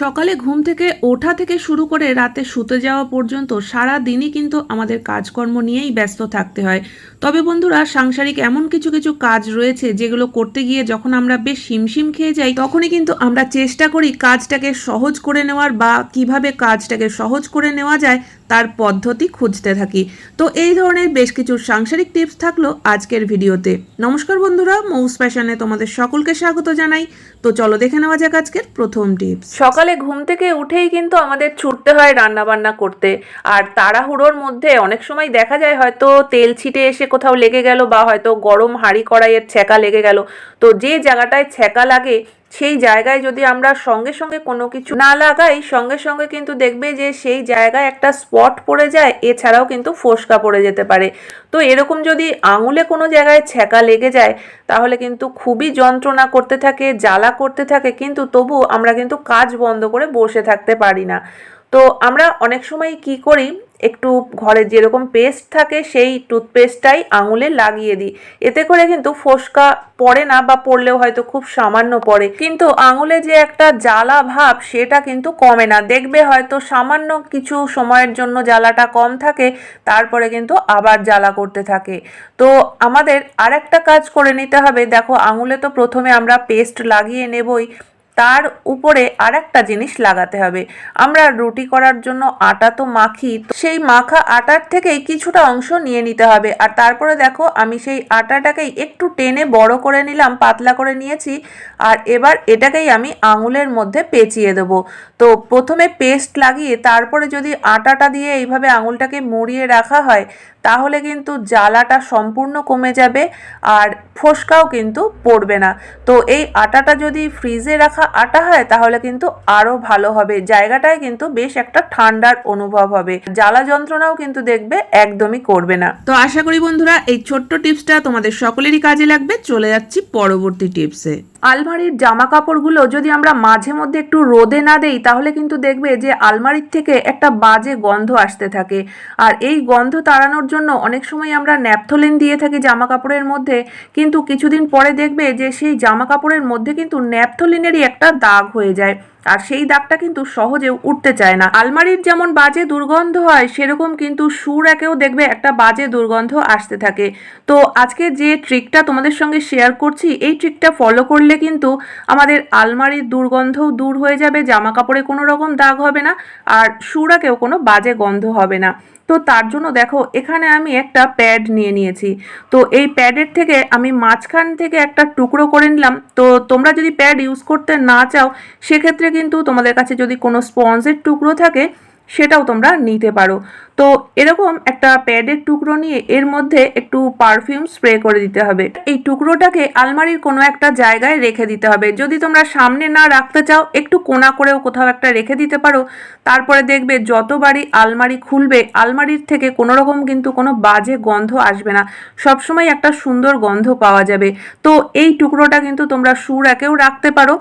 সকালে ঘুম থেকে ওঠা থেকে শুরু করে রাতে শুতে যাওয়া পর্যন্ত সারা দিনই কিন্তু আমাদের কাজকর্ম নিয়েই ব্যস্ত থাকতে হয়। তবে বন্ধুরা, সাংসারিক এমন কিছু কিছু কাজ রয়েছে যেগুলো করতে গিয়ে যখন আমরা বেশ হিমশিম খেয়ে যাই, তখনই কিন্তু আমরা চেষ্টা করি কাজটাকে সহজ করে নেওয়ার বা কীভাবে কাজটাকে সহজ করে নেওয়া যায় তার পদ্ধতি খুঁজতে থাকি। তো এই ধরনের বেশ কিছু সাংসারিক টিপস থাকল আজকের ভিডিওতে। নমস্কার বন্ধুরা, মৌস ফ্যাশনে তোমাদের সকলকে স্বাগত জানাই। তো চলো দেখে নেওয়া যাক আজকের প্রথম টিপস। সকালে ঘুম থেকে উঠেই কিন্তু আমাদের ছুটতে হয় রান্নাবান্না করতে। আর তাড়াহুড়োর মধ্যে অনেক সময় দেখা যায় হয়তো তেল ছিটে এসে কোথাও লেগে গেল বা হয়তো গরম হাঁড়ি কড়াইয়ের ছ্যাঁকা লেগে গেল। তো যে জায়গাটায় ছ্যাঁকা লাগে সেই জায়গায় যদি আমরা সঙ্গে সঙ্গে কোনো কিছু না লাগাই, সঙ্গে সঙ্গে কিন্তু দেখবে যে সেই জায়গায় একটা স্পট পড়ে যায়, এছাড়াও কিন্তু ফোসকা পড়ে যেতে পারে। তো এরকম যদি আঙুলে কোনো জায়গায় ছ্যাঁকা লেগে যায়, তাহলে কিন্তু খুবই যন্ত্রণা করতে থাকে, জ্বালা করতে থাকে, কিন্তু তবু আমরা কিন্তু কাজ বন্ধ করে বসে থাকতে পারি না। তো আমরা অনেক সময় কি করি একটু ঘরে যেরকম পেস্ট থাকে সেই টুথপেস্টটাই আঙুলে লাগিয়ে দিই। এতে করে কিন্তু ফোসকা পড়ে না বা পড়লেও হয়তো খুব সামান্য পড়ে। কিন্তু আঙুলে যে একটা জ্বালা ভাব সেটা কিন্তু কমে না। দেখবে হয়তো সামান্য কিছু সময়ের জন্য জ্বালাটা কম থাকে, তারপরে কিন্তু আবার জ্বালা করতে থাকে। তো আমাদের আর একটা কাজ করে নিতে হবে। দেখো, আঙুলে তো প্রথমে আমরা পেস্ট লাগিয়ে নেবই। তার উপরে আর একটা জিনিস লাগাতে হবে। আমরা রুটি করার জন্য আটা তো মাখি সেই মাখা আটার থেকেই কিছুটা অংশ নিয়ে নিতে হবে। আর তারপরে দেখো, আমি সেই আটাটাকেই একটু টেনে বড় করে নিলাম, পাতলা করে নিয়েছি। আর এবার এটাকেই আমি আঙুলের মধ্যে পেঁচিয়ে দেবো। তো প্রথমে পেস্ট লাগিয়ে তারপরে যদি আটাটা দিয়ে এইভাবে আঙুলটাকে মুড়িয়ে রাখা হয় তাহলে কিন্তু জ্বালাটা সম্পূর্ণ কমে যাবে আর ফোসকাও কিন্তু পড়বে না। তো এই আটাটা যদি ফ্রিজে রাখা আটা হয়, তাহলে কিন্তু আরও ভালো হবে। জায়গাটায় কিন্তু বেশ একটা ঠান্ডার অনুভব হবে। জ্বালা যন্ত্রণাও কিন্তু দেখবে একদমই করবে না। তো আশা করি বন্ধুরা, এই ছোট্ট টিপসটা তোমাদের সকলেরই কাজে লাগবে। চলে যাচ্ছি পরবর্তী টিপসে। আলমারির জামা কাপড়গুলো যদি আমরা মাঝে মধ্যে একটু রোদে না দেই, তাহলে কিন্তু দেখবে যে আলমারির থেকে একটা বাজে গন্ধ আসতে থাকে। আর এই গন্ধ তাড়ানোর জন্য অনেক সময় আমরা ন্যাপথলিন দিয়ে থাকি জামা কাপড়ের মধ্যে, কিন্তু কিছুদিন পরে দেখবে যে সেই জামা কাপড়ের মধ্যে কিন্তু ন্যাপথলিনেরই একটা দাগ হয়ে যায়। আর সেই দাগটা কিন্তু সহজে উঠতে চায় না। আলমারির যেমন বাজে দুর্গন্ধ হয়, সেরকম কিন্তু সুর সুরাকেও দেখবে একটা বাজে দুর্গন্ধ আসতে থাকে। তো আজকে যে ট্রিকটা তোমাদের সঙ্গে শেয়ার করছি, এই ট্রিকটা ফলো করলে কিন্তু আমাদের আলমারির দুর্গন্ধও দূর হয়ে যাবে জামা কাপড়ে কোনো রকম দাগ হবে না, আর সুরাকেও কোনো বাজে গন্ধ হবে না। তো তার জন্য দেখো, এখানে আমি একটা প্যাড নিয়ে নিয়েছি। তো এই প্যাডের থেকে আমি মাঝখান থেকে একটা টুকরো করে নিলাম। তো তোমরা যদি প্যাড ইউজ করতে না চাও, সেক্ষেত্রে কিন্তু তোমাদের কাছে যদি কোনো স্পঞ্জের টুকরো থাকে, সেটাও তোমরা নিতে পারো। তো এরকম একটা প্যাডের টুকরো নিয়ে এর মধ্যে একটু পারফিউম স্প্রে করে দিতে হবে। এই টুকরোটাকে আলমারির কোনো একটা জায়গায় রেখে দিতে হবে। যদি তোমরা সামনে না রাখতে চাও, একটু কোনা করেও কোথাও একটা রেখে দিতে পারো। তারপরে দেখবে যতবারই আলমারি খুলবে, আলমারির থেকে কোনো রকম কিন্তু কোনো বাজে গন্ধ আসবে না। সবসময় একটা সুন্দর গন্ধ পাওয়া যাবে। তো এই টুকরোটা কিন্তু তোমরা সুর একেও রাখতে পারো।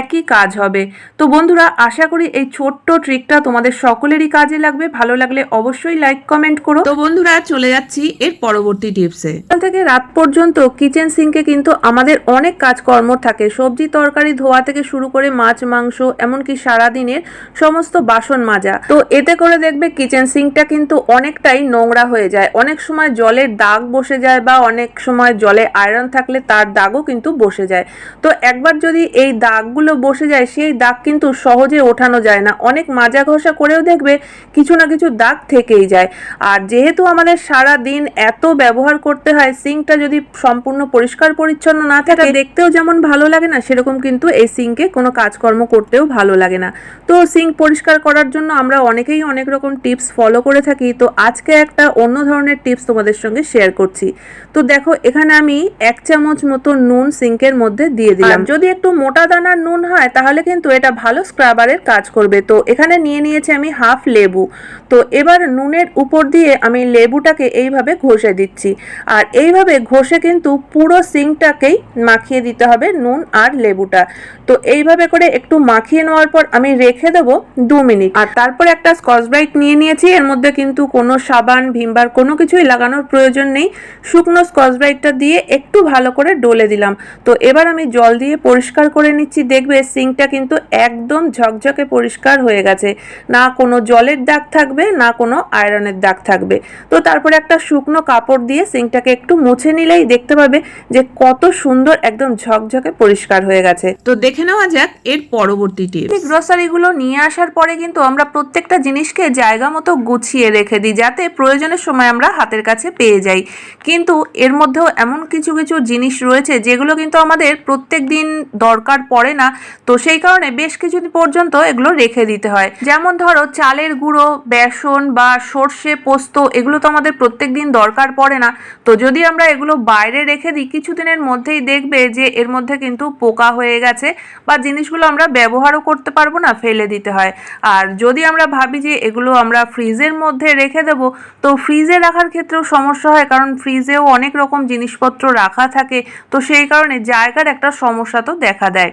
একই কাজ হবে। তো বন্ধুরা আশা করি এই ছোট্ট ট্রিকটা তোমাদের সকলেরই কাজে লাগবে। ভালো লাগলে অবশ্যই লাইক কমেন্ট করো। তো বন্ধুরা চলে যাচ্ছি এর পরবর্তী টিপসে সকাল থেকে রাত পর্যন্ত কিচেন সিঙ্কে কিন্তু আমাদের অনেক কাজকর্ম থাকে। সবজি তরকারি ধোয়া থেকে শুরু করে মাছ মাংস এমনকি সারাদিনের সমস্ত বাসন মাজা। তো এতে করে দেখবে কিচেন সিঙ্কটা কিন্তু অনেকটাই নোংরা হয়ে যায়। অনেক সময় জলের দাগ বসে যায় বা অনেক সময় জলে আয়রন থাকলে তার দাগও কিন্তু বসে যায়। তো একবার যদি এই দাগগুলো বসে যায় সেই দাগ কিন্তু সহজে ওঠানো যায় না। অনেক মাজা ঘষা করেও দেখবে কিছু না কিছু দাগ থেকেই যায়। আর যেহেতু আমাদের সারা দিন এত ব্যবহার করতে হয় সিঙ্কটা যদি সম্পূর্ণ পরিষ্কার পরিচ্ছন্ন না থাকে দেখতেও যেমন ভালো লাগে না সেরকম কিন্তু এই সিঙ্কে কোনো কাজকর্ম করতেও ভালো লাগে না। তো সিঙ্ক পরিষ্কার করার জন্য আমরা অনেকেই অনেক রকম টিপস ফলো করে থাকি। তো আজকে একটা অন্য ধরনের টিপস তোমাদের সঙ্গে শেয়ার করছি। তো দেখো এখানে আমি এক চামচ মতো নুন সিঙ্কের মধ্যে দিয়ে দিলাম। যদি একটু মোটা দানার নুন হয়, তাহলে কিন্তু এটা ভালো স্ক্রাবারের কাজ করবে। তো এখানে নিয়ে নিয়েছি আমি হাফ লেবু। তো এবার নুনের উপর দিয়ে আমি লেবুটাকে এইভাবে ঘষে দিচ্ছি। আর এইভাবে ঘষে কিন্তু পুরো সিঙ্কটাকেই মাখিয়ে দিতে হবে নুন আর লেবুটা। তো এইভাবে করে একটু মাখিয়ে নেওয়ার পর আমি রেখে দেবো দু মিনিট। আর তারপর একটা স্কচ ব্রাইট নিয়ে নিয়েছি, এর মধ্যে কিন্তু কোনো সাবান, ভিমবার, কোনো কিছুই লাগানোর প্রয়োজন নেই। শুকনো স্কচ ব্রাইটটা দিয়ে একটু ভালো করে ডলে দিলাম। তো এবার আমি জল দিয়ে পরিষ্কার করে নিচ্ছি দেখবে সিঙ্কটা কিন্তু একদম ঝকঝকে পরিষ্কার হয়ে গেছে। না কোনো জলের দাগ থাকবে না কোনো আয়রনের দাগ থাকবে। তো তারপরে একটা শুকনো কাপড় দিয়ে সিঙ্কটাকে একটু মুছে নিলেই দেখতে পাবে যে কত সুন্দর একদম ঝকঝকে পরিষ্কার হয়ে গেছে। তো দেখে নেওয়া যাক এর পরবর্তী টিপস গ্রসারিগুলো নিয়ে আসার পরে কিন্তু আমরা প্রত্যেকটা জিনিসকে জায়গা মতো গুছিয়ে রেখে দিই যাতে প্রয়োজনের সময় আমরা হাতের কাছে পেয়ে যাই। কিন্তু এর মধ্যেও এমন কিছু কিছু জিনিস রয়েছে যেগুলো কিন্তু আমাদের প্রত্যেক দিন দরকার পড়ে না তো সেই কারণে বেশ কিছুদিন পর্যন্ত এগুলো রেখে দিতে হয়। যেমন ধরো, চালের গুঁড়ো, বেসন বা সর্ষে, পোস্ত, এগুলো তো আমাদের প্রত্যেক দিন দরকার পড়ে না। তো যদি আমরা এগুলো বাইরে রেখে দিই, কিছুদিনের মধ্যেই দেখবে যে এর মধ্যে কিন্তু পোকা হয়ে গেছে বা জিনিসগুলো আমরা ব্যবহারও করতে পারব না, ফেলে দিতে হয়। আর যদি আমরা ভাবি যে এগুলো আমরা ফ্রিজের মধ্যে রেখে দেবো, তো ফ্রিজে রাখার ক্ষেত্রেও সমস্যা হয়, কারণ ফ্রিজেও অনেক রকম জিনিসপত্র রাখা থাকে। তো সেই কারণে জায়গার একটা সমস্যা তো দেখা দেয়।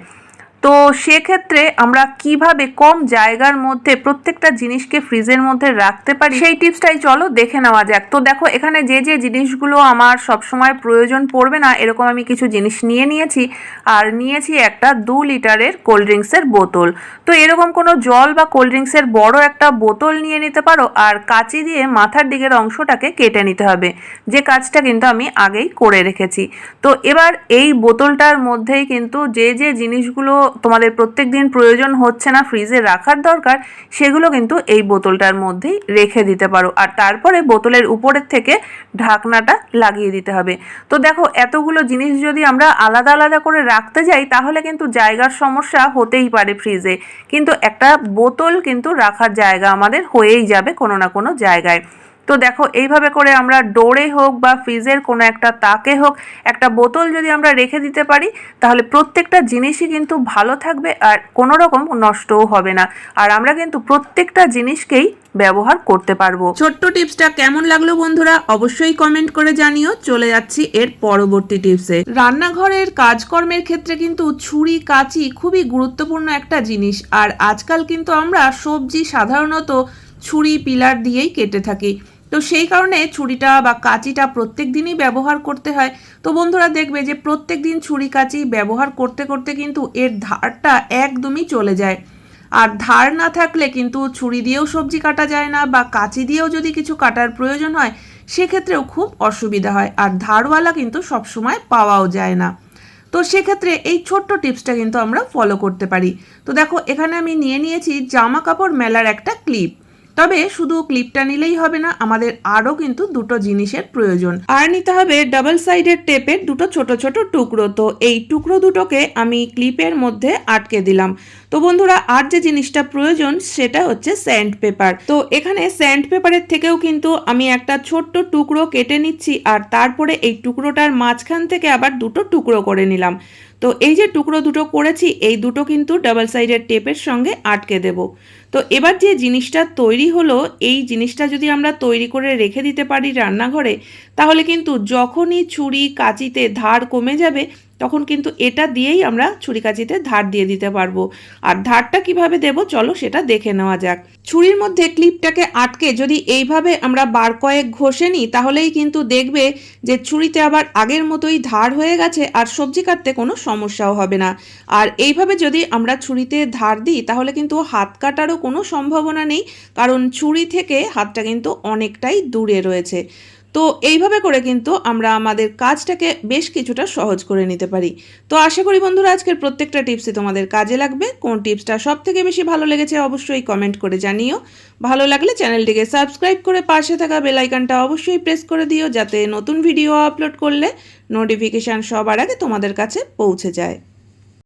তো সেক্ষেত্রে আমরা কীভাবে কম জায়গার মধ্যে প্রত্যেকটা জিনিসকে ফ্রিজের মধ্যে রাখতে পারি, সেই টিপসটাই চলো দেখে নেওয়া যাক। তো দেখো, এখানে যে যে জিনিসগুলো আমার সবসময় প্রয়োজন পড়বে না, এরকম আমি কিছু জিনিস নিয়ে নিয়েছি। আর নিয়েছি একটা দু লিটারের কোল্ড ড্রিঙ্কসের বোতল। তো এরকম কোনো জল বা কোল্ড ড্রিঙ্কসের বড় একটা বোতল নিয়ে নিতে পারো, আর কাঁচি দিয়ে মাথার দিকের অংশটাকে কেটে নিতে হবে। যে কাজটা কিন্তু আমি আগেই করে রেখেছি। তো এবার এই বোতলটার মধ্যেই কিন্তু যে যে জিনিসগুলো তোমাদের প্রত্যেক দিন প্রয়োজন হচ্ছে না ফ্রিজে রাখার দরকার, সেগুলো কিন্তু এই বোতলটার মধ্যেই রেখে দিতে পারো। আর তারপরে বোতলের উপরের থেকে ঢাকনাটা লাগিয়ে দিতে হবে। তো দেখো, এতগুলো জিনিস যদি আমরা আলাদা আলাদা করে রাখতে যাই, তাহলে কিন্তু জায়গার সমস্যা হতেই পারে ফ্রিজে। কিন্তু একটা বোতল কিন্তু রাখার জায়গা আমাদের হয়েই যাবে কোনো না কোনো জায়গায়। তো দেখো, এইভাবে করে আমরা ডোরে হোক বা ফ্রিজের কোনো একটা তাকে হোক, একটা বোতল যদি আমরা রেখে দিতে পারি, তাহলে প্রত্যেকটা জিনিসই কিন্তু ভালো থাকবে আর কোনো রকম নষ্টও হবে না। আর আমরা কিন্তু প্রত্যেকটা জিনিসকেই ব্যবহার করতে পারব। ছোট্ট টিপসটা কেমন লাগল বন্ধুরা? অবশ্যই কমেন্ট করে জানিও। চলে যাচ্ছি এর পরবর্তী টিপসে রান্নাঘরের কাজকর্মের ক্ষেত্রে কিন্তু ছুরি, কাঁচি খুবই গুরুত্বপূর্ণ একটা জিনিস। আর আজকাল কিন্তু আমরা সবজি সাধারণত ছুরি, পিলার দিয়েই কেটে থাকি। তো সেই কারণে ছুরিটা বা কাঁচিটা প্রত্যেক দিনই ব্যবহার করতে হয়। তো বন্ধুরা দেখবে যে প্রত্যেক দিন ছুরি কাঁচি ব্যবহার করতে করতে কিন্তু এর ধারটা একদমই চলে যায়। আর ধার না থাকলে কিন্তু ছুরি দিয়েও সবজি কাটা যায় না বা কাঁচি দিয়েও যদি কিছু কাটার প্রয়োজন হয়, সেক্ষেত্রেও খুব অসুবিধা হয় আর ধারওয়ালা কিন্তু সবসময় পাওয়াও যায় না। তো সেক্ষেত্রে এই ছোট্ট টিপসটা কিন্তু আমরা ফলো করতে পারি। তো দেখো, এখানে আমি নিয়ে নিয়েছি জামা কাপড় মেলার একটা ক্লিপ। তবে শুধু ক্লিপটা নিলেই হবে না, আমাদের আরও কিন্তু দুটো জিনিসের প্রয়োজন। আর নিতে হবে ডাবল সাইডের টেপের দুটো ছোট ছোট টুকরো। তো এই টুকরো দুটোকে আমি ক্লিপের মধ্যে আটকে দিলাম। তো বন্ধুরা, আর যে জিনিসটা প্রয়োজন সেটা হচ্ছে স্যান্ড পেপার তো এখানে স্যান্ড পেপারের থেকেও কিন্তু আমি একটা ছোট্ট টুকরো কেটে নিচ্ছি, আর তারপরে এই টুকরোটার মাঝখান থেকে আবার দুটো টুকরো করে নিলাম। তো এই যে টুকরো দুটো করেছি, এই দুটো কিন্তু ডাবল সাইডের টেপের সঙ্গে আটকে দেব। তো এবার যে জিনিসটা তৈরি হলো, এই জিনিসটা যদি আমরা তৈরি করে রেখে দিতে পারি রান্নাঘরে, তাহলে কিন্তু যখনই ছুরি, কাঁচিতে ধার কমে যাবে তখন কিন্তু এটা দিয়েই আমরা ছুরি কাঁচিতে ধার দিয়ে দিতে পারব। আর ধারটা কীভাবে দেব চলো সেটা দেখে নেওয়া যাক। ছুরির মধ্যে ক্লিপটাকে আটকে যদি এইভাবে আমরা বার কয়েক ঘষে নিই, তাহলেই কিন্তু দেখবে যে ছুরিতে আবার আগের মতোই ধার হয়ে গেছে আর সবজি কাটতে কোনো সমস্যাও হবে না। আর এইভাবে যদি আমরা ছুরিতে ধার দিই, তাহলে কিন্তু হাত কাটারও কোনো সম্ভাবনা নেই, কারণ ছুরি থেকে হাতটা কিন্তু অনেকটাই দূরে রয়েছে। তো এইভাবে করে কিন্তু আমরা আমাদের কাজটাকে বেশ কিছুটা সহজ করে নিতে পারি। তো আশা করি বন্ধুরা, আজকের প্রত্যেকটা টিপসই তোমাদের কাজে লাগবে। কোন টিপসটা সব থেকে বেশি ভালো লেগেছে অবশ্যই কমেন্ট করে জানিও। ভালো লাগলে চ্যানেলটিকে সাবস্ক্রাইব করে পাশে থাকা বেলাইকানটা অবশ্যই প্রেস করে দিও, যাতে নতুন ভিডিও আপলোড করলে নোটিফিকেশান সবার আগে তোমাদের কাছে পৌঁছে যায়।